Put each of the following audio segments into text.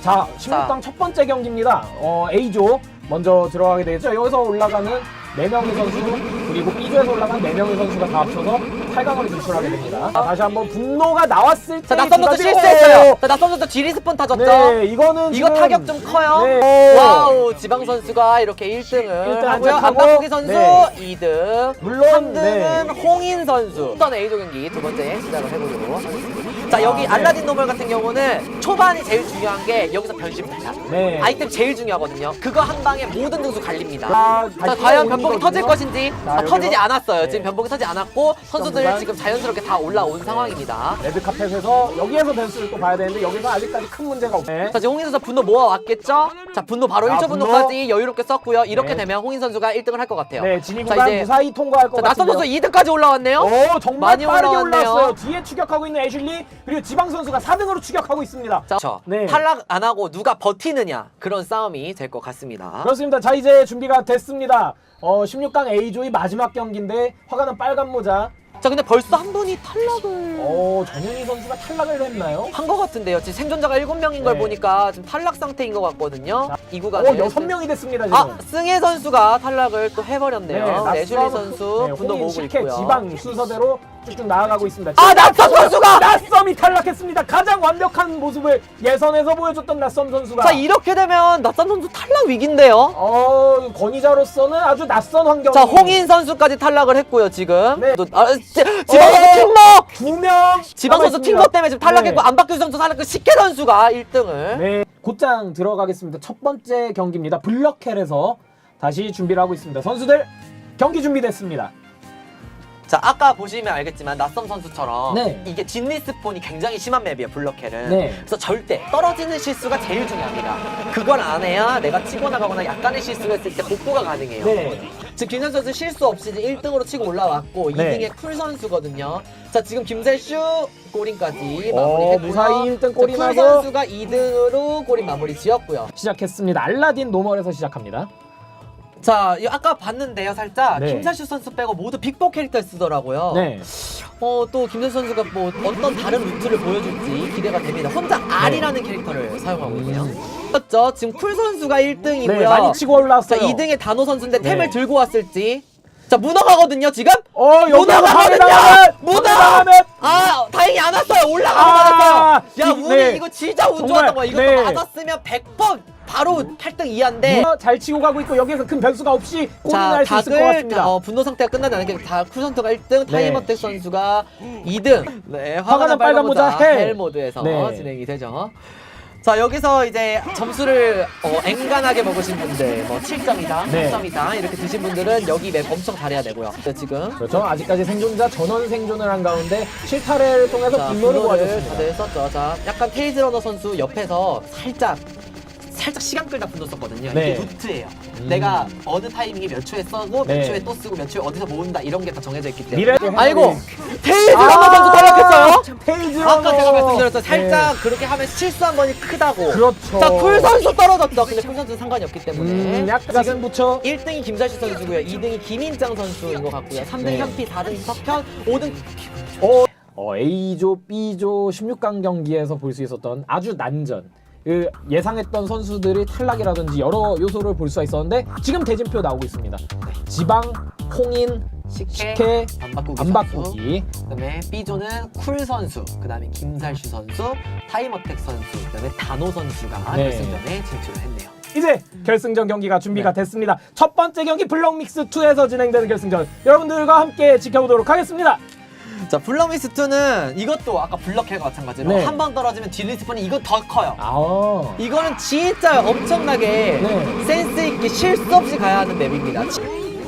자, 16강 첫 번째 경기입니다. 어, A조 먼저 들어가게 되겠죠. 여기서 올라가는 4명의 선수 그리고 B조에서 올라간 4명의 선수가 다 합쳐서 8강으로 진출하게 됩니다. 자, 다시 한번 분노가 나왔을 때 자, 낯선 가지- 실수했어요. 자, 낯선 선수 지리스폰 타졌죠? 네, 이거는 이거 지금- 타격 좀 커요. 네. 와우, 지방 선수가 이렇게 1등을 일등 하고요. 안착하고, 안박국기 선수 네. 2등. 물론, 3등은 네. 홍인 선수. 일단 A조 경기 두 번째 시작을 해보도록 하겠습니다. 자, 여기 아, 네. 알라딘 노멀 같은 경우는 초반이 제일 중요한 게 여기서 변신 탈락. 네. 아이템 제일 중요하거든요. 그거 한 방에 모든 등수 갈립니다. 자, 자, 다시 과연 올리거든요. 변복이 터질 것인지 자, 아. 터지지 않았어요. 네. 지금 변복이 터지지 않았고 선수들. 지금 자연스럽게 다 올라온 상황입니다. 레드카펫에서 여기에서 변수를 또 봐야 되는데 여기서 아직까지 큰 문제가 없네. 자, 지금 홍인 선수 분노 모아왔겠죠? 자, 분노 바로 아, 1조 분노. 분노까지 여유롭게 썼고요. 이렇게 네. 되면 홍인 선수가 1등을 할 것 같아요. 네, 진입 자, 구간 이제- 무사히 통과할 것 자, 낯선 같은데요. 선수 2등까지 올라왔네요. 오 정말 많이 빠르게 올라왔네요. 올라왔어요. 뒤에 추격하고 있는 애슐리 그리고 지방 선수가 4등으로 추격하고 있습니다. 자, 저 네. 탈락 안 하고 누가 버티느냐 그런 싸움이 될 것 같습니다. 그렇습니다. 자 이제 준비가 됐습니다. 어 16강 A조의 마지막 경기인데 화가는 빨간 모자. 자, 근데 벌써 한 분이 탈락을 어 전현희 선수가 탈락을 했나요? 한 것 같은데요. 지금 생존자가 7명인 걸 네. 보니까 지금 탈락 상태인 것 같거든요. 이어 구간에 여섯 명이 됐습니다 지금. 아, 승혜 선수가 탈락을 또 해버렸네요. 낯선- 내슐리 선수 네, 분노 홍인, 모으고 있고요. 지방 순서대로 쭉쭉 나아가고 있습니다. 아, 낯선 선수가! 낯섬이 탈락했습니다. 가장 완벽한 모습을 예선에서 보여줬던 낯섬 선수가. 자, 이렇게 되면 낯선 선수 탈락 위기인데요. 어 권위자로서는 아주 낯선 환경. 자, 홍인 선수까지 탈락을 했고요, 지금. 네. 또, 아, 지, 지방 선수 어! 팀머! 두 명. 지방 선수 팀거 때문에 지금 탈락했고, 네. 안바뀌 선수 탈락했고, 식혜 선수가 1등을. 네, 곧장 들어가겠습니다. 첫 번째 경기입니다. 블럭헬에서 다시 준비를 하고 있습니다. 선수들 경기 준비됐습니다. 자, 아까 보시면 알겠지만, 낯선 선수처럼. 네. 이게 진리스폰이 굉장히 심한 맵이에요, 블럭헬은. 네. 그래서 절대 떨어지는 실수가 제일 중요합니다. 그걸 안 해야 내가 치고 나가거나 약간의 실수가 있을 때 복구가 가능해요. 네. 지금 김선 선수 실수 없이 이제 1등으로 치고 올라왔고 네. 2등에 쿨 선수거든요. 자 지금 김세슈 골인까지 어, 마무리했고요. 무사히 일등 자, 골이 쿨. 선수가 2등으로 골인 마무리 지었고요. 시작했습니다. 알라딘 노멀에서 시작합니다. 자 이 아까 봤는데요 살짝 네. 김세슈 선수 빼고 모두 빅보 캐릭터 쓰더라고요. 네. 어 또 김세슈 선수가 뭐 어떤 다른 루트를 보여줄지 기대가 됩니다. 혼자 R이라는 캐릭터를 사용하고 있네요. 그렇죠. 지금 쿨 선수가 1등이고요. 네, 많이 치고 자 올라왔어요. 2등에 단호 선수인데 네. 템을 들고 왔을지. 자 문어가거든요 지금. 어, 여기서 문어가 방해당하면 문어! 방해당하면 아 다행히 안 왔어요 올라가서 아, 맞았어요 야 이- 운이 네. 이거 진짜 운 정말, 좋았던 거야 이것도 네. 맞았으면 100번 바로 8등 이하인데 문어 잘 치고 가고 있고 여기에서 큰 변수가 없이 자날수 있을 것 닭을 같습니다. 다, 어, 분노 상태가 끝나지 않은 게다 쿨선트가 1등 네. 타이머텍 선수가 2등 네 화가 난난 빨간 모자 헬. 헬 모드에서 네. 진행이 되죠 자 여기서 이제 점수를 어, 앵간하게 먹으신 분들 뭐 7점이다 네. 10점이다 이렇게 드신 분들은 여기 맵 엄청 잘해야 되고요 네, 지금 그렇죠. 아직까지 생존자 전원 생존을 한 가운데 실타래를 통해서 자, 분노를 분노를 모아줬습니다. 다들 썼죠. 자, 약간 테이즈 러너 선수 옆에서 살짝 살짝 시간 끌다 분노 썼거든요. 네. 이게 루트예요. 음. 내가 어느 타이밍에 몇 초에 써고 몇 네. 초에 또 쓰고 몇 초에 어디서 모은다 이런 게 다 정해져 있기 때문에. 미래 아이고 테이즈 아, 러너 선수 탈락했어요. 테이즈 아까 제가 러너. 말씀드렸죠. 살짝 네. 그렇게 하면 실수한 건이 크다고. 그렇죠. 자, 쿨 선수 떨어졌죠. 근데 쿨 선수는 상관이 없기 때문에. 음, 약간 지금 붙여 1등이 김자시 선수고요. 2등이 김인장 선수인 것 같고요. 3등 네. 현피, 4등 석현, 5등 어, 어, A조, B조 16강 경기에서 볼 수 있었던 아주 난전. 그 예상했던 선수들이 탈락이라든지 여러 요소를 볼 수가 있었는데 지금 대진표 나오고 있습니다. 지방, 홍인, 식혜, 식혜, 안 바꾸기. 안 선수. 바꾸기. 그다음에 B조는 쿨 선수, 그다음에 김살슈 선수, 타이머텍 선수, 그다음에 단호 선수가 네. 결승전에 진출을 했네요. 이제 결승전 경기가 준비가 네. 됐습니다. 첫 번째 경기 블럭믹스 2에서 진행되는 결승전 여러분들과 함께 지켜보도록 하겠습니다. 자, 블럭미스 2는 이것도 아까 블럭헬과 마찬가지로 네. 한 번 떨어지면 딜리스폰이 이거 더 커요. 아, 이거는 진짜 엄청나게 네. 센스 있게 실수 없이 가야 하는 맵입니다.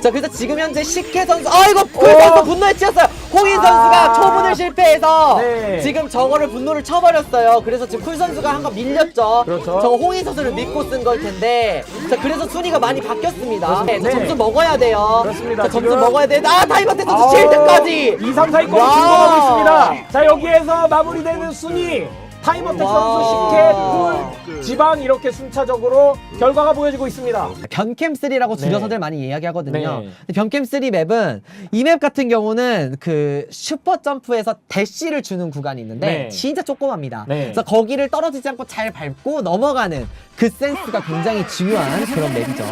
자, 그래서 지금 현재 식혜 선수, 아 이거 쿨 어. 선수 분노에 치였어요. 홍인 아. 선수가 초 분을 실패해서 네. 지금 저거를 분노를 쳐버렸어요. 그래서 지금 쿨 선수가 한 거 밀렸죠. 그렇죠. 저거 홍인 선수를 믿고 쓴 걸 텐데, 자 그래서 순위가 많이 바뀌었습니다. 네, 그렇습니다. 네. 점수 먹어야 돼요. 그렇습니다. 자, 점수 지금- 먹어야 돼. 아 타이머텍 선수 아우, 7등까지. 2, 3, 4위권 와. 진동하고 있습니다. 자 여기에서 마무리되는 순위 타이머텍 와. 선수 10회 풀 지방 이렇게 순차적으로 결과가 보여지고 있습니다. 변캠3라고 네. 줄여서들 많이 이야기하거든요. 네. 근데 변캠3 맵은 이 맵 같은 경우는 그 슈퍼 점프에서 대시를 주는 구간이 있는데 네. 진짜 조그맣니다. 네. 그래서 거기를 떨어지지 않고 잘 밟고 넘어가는 그 센스가 굉장히 중요한 그런 맵이죠.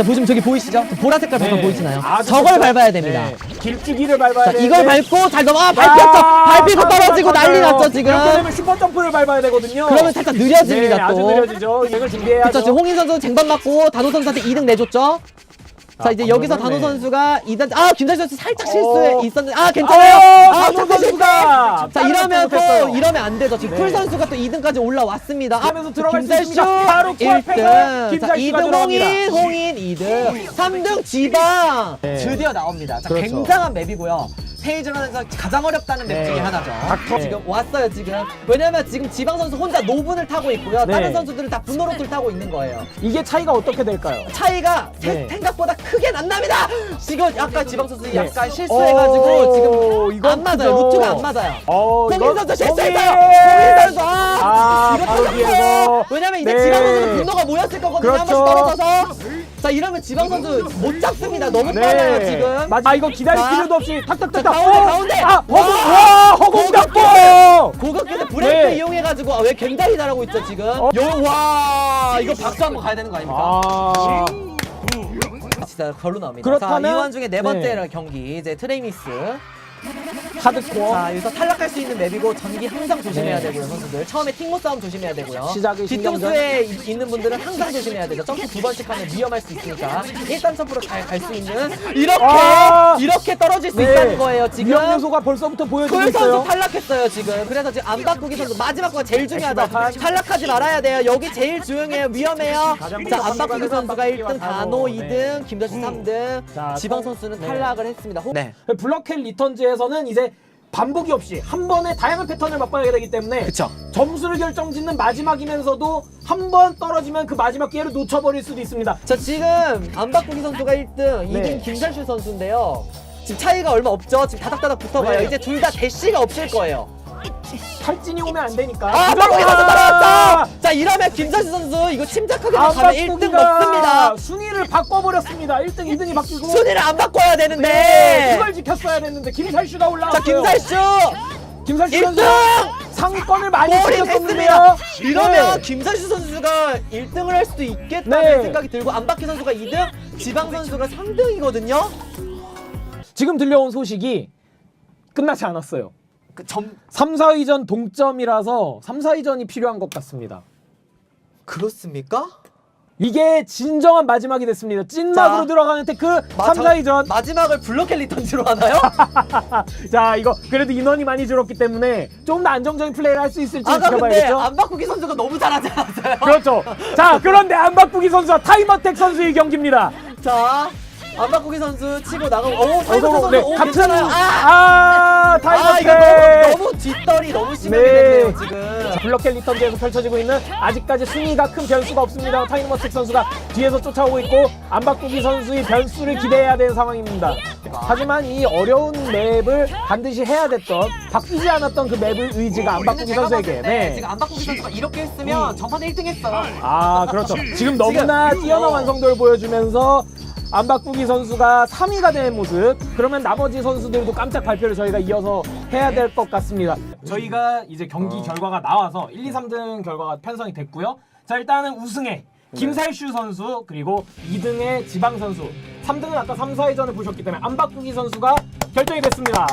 자 보시면 저기 보이시죠? 그 보라 색깔 버튼 보이시나요? 네. 아주 저걸 좋죠. 밟아야 됩니다. 네. 길쭉이를 밟아야 자 되는데 이걸 밟고 잘 넘어 아, 밟혔죠. 아, 밟히고 맞아요, 떨어지고. 난리 났죠 지금. 이렇게 되면 슈퍼 점프를 밟아야 되거든요. 그러면 살짝 느려집니다 네, 아주 또. 느려지죠. 이걸 준비해야죠. 그쵸 지금 홍인 선수 쟁반 맞고 단호 선수한테 2등 내줬죠. 자 아, 이제 여기서 단호 네. 선수가 2단 아 김다희 선수 살짝 어. 실수해 있었는데 아 아, 괜찮아요. 단호 잠깐 선수가 자 이러면 또. 이러면 안 되죠. 지금 네. 풀 선수가 또 2등까지 올라왔습니다. 아, 하면서 들어갈 수 있습니다. 바로 코앞에가 1등. 자 김달슈가 2등 들어갑니다. 홍인, 홍인 2등, 3등 지방 네. 드디어 나옵니다. 자 그렇죠. 굉장한 맵이고요. 페이지런에서 가장 어렵다는 맵 네. 중에 하나죠. 닥터. 지금 왔어요 지금. 왜냐면 지금 지방 선수 혼자 노분을 타고 있고요. 네. 다른 선수들은 다 분노로트를 타고 있는 거예요. 이게 차이가 어떻게 될까요? 차이가 세- 네. 생각보다 크게 안 납니다. 지금 약간 지방 선수 네. 약간 실수해가지고 오, 지금 이건 안 맞아요. 크죠. 루트가 안 맞아요. 어, 이건 선수 실수했어요. 홍인 선수 아, 아, 이거 바로. 뒤에서. 왜냐면 이제 네. 지방 선수는 분노가 모였을 거거든요. 한 그렇죠. 번씩 떨어져서. 자 이러면 지방 선수 못 잡습니다. 너무 빨라요 지금. 맞- 아 이거 기다릴 자. 필요도 없이 탁탁탁탁. 자, 가운데, 어! 가운데. 아 허공 와. 와 허공 잡고. 고급진의 브레이크 네. 이용해가지고 아, 왜 굉장히 잘하고 있죠 지금. 어. 요, 와 이거 박수 한번 가야 되는 거 아닙니까? 아. 진짜 별로 나옵니다. 그렇다면- 자, 이 와중에 네 번째 네. 경기 이제 트레이미스. 하드코어. 자 여기서 탈락할 수 있는 맵이고 전기 항상 조심해야 네. 되고요 선수들 처음에 팀모 싸움 조심해야 되고요 시작이. 뒤통수에 이- 있는 분들은 항상 조심해야 되죠 점프 두 번씩 하면 위험할 수 있으니까 일단 점프로 잘 갈 수 있는 이렇게 아! 이렇게 떨어질 수 네. 있다는 거예요 지금 위험 요소가 벌써부터 보여지고 쿨 있어요. 선수 탈락했어요 지금 그래서 지금 안 바꾸기 선수 마지막 거 제일 중요하다 탈락하지 말아야 돼요 여기 제일 조용해요 위험해요 가장 자안 복잡한 바꾸기 선수가 안 바꾸기와 1등 다노. 단호 네. 2등 김도시 3등 자, 지방 성- 선수는 네. 탈락을 했습니다 네 블럭헬 리턴즈 에서는 이제 반복이 없이 한 번에 다양한 패턴을 맛봐야 되기 때문에 그쵸 점수를 결정짓는 마지막이면서도 한 번 떨어지면 그 마지막 기회를 놓쳐버릴 수도 있습니다. 자 지금 안바꾸기 선수가 1등, 2등 네. 김살슈 선수인데요. 지금 차이가 얼마 없죠. 지금 다닥다닥 붙어가요. 네. 이제 둘 다 대시가 없을 거예요. 탈진이 오면 안 되니까. 아, 안바꾸기 선수 따라왔다. 자 이러면 김살슈 선수 이거 침착하게만 가면 1등 먹습니다. 순위를 바꿔버렸습니다. 1등, 2등이 바뀌고. 순위를 안 바꿔야 네, 되는데. 그걸 지켰어야 됐는데 김살슈가 올라왔어요. 자 김살슈 김살슈 1등. 선수 상위권을 많이. 지켰었는데요. 이러면 네. 김살슈 선수가 1등을 할 수도 있겠다는 네. 생각이 들고 안바퀴 선수가 2등, 지방 선수가 3등이거든요. 지금 들려온 소식이 끝나지 않았어요. 그 점 3, 4위전 동점이라서 3, 4위전이 필요한 것 같습니다. 그렇습니까? 이게 진정한 마지막이 됐습니다. 찐막으로 자, 들어가는 테크 3, 마저- 4위전. 마지막을 블록헬리 턴지로 하나요? 자, 이거 그래도 인원이 많이 줄었기 때문에 좀더 안정적인 플레이를 할 수 있을지 아까 근데 지켜봐야겠죠. 안바꾸기 선수가 너무 잘하지 않았어요? 그렇죠. 자, 그런데 안바꾸기 선수와 타이머텍 선수의 경기입니다. 자, 안바꾸기 선수 치고 나가고, 오, 어서로 선수, 네, 오, 같은 괜찮아요. 아, 아, 아. 이거 너무, 너무 뒷떨이 너무 심하게 네. 됐네요, 지금. 자, 블럭헬 리턴즈에서 펼쳐지고 있는 아직까지 순위가 큰 변수가 없습니다. 타이머텍 선수가 뒤에서 쫓아오고 있고 안바꾸기 선수의 변수를 기대해야 되는 상황입니다. 하지만 이 어려운 맵을 반드시 해야 됐던 바뀌지 않았던 그 맵의 의지가 안바꾸기 제가 선수에게 봤을 때 네. 지금 안바꾸기 선수가 이렇게 했으면 전판에 1등 했어요. 아 그렇죠. 지금 너무나 지금- 뛰어난 어. 완성도를 보여주면서 안바꾸기 선수가 3위가 된 모습. 그러면 나머지 선수들도 깜짝 발표를 저희가 이어서 해야 될 것 같습니다. 저희가 이제 경기 결과가 나와서 1, 2, 3등 결과가 편성이 됐고요. 자 일단은 우승에 김살슈 선수 그리고 2등의 지방 선수 3등은 아까 3, 4회전을 보셨기 때문에 안바꾸기 선수가 결정이 됐습니다.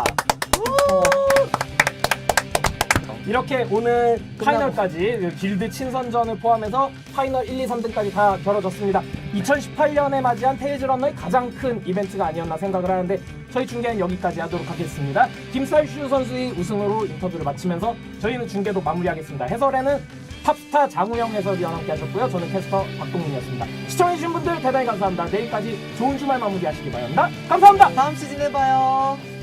이렇게 오늘 파이널까지 그 길드 친선전을 포함해서 파이널 1, 2, 3등까지 다 겨뤄졌습니다. 2018년에 맞이한 테이즈 런너의 가장 큰 이벤트가 아니었나 생각을 하는데 저희 중계는 여기까지 하도록 하겠습니다. 김살슈 선수의 우승으로 인터뷰를 마치면서 저희는 중계도 마무리하겠습니다. 해설에는 탑스타 장우영 해설위원 함께 하셨고요. 저는 캐스터 박동민이었습니다. 시청해주신 분들 대단히 감사합니다. 내일까지 좋은 주말 마무리하시기 바랍니다. 감사합니다. 다음 시즌에 봐요.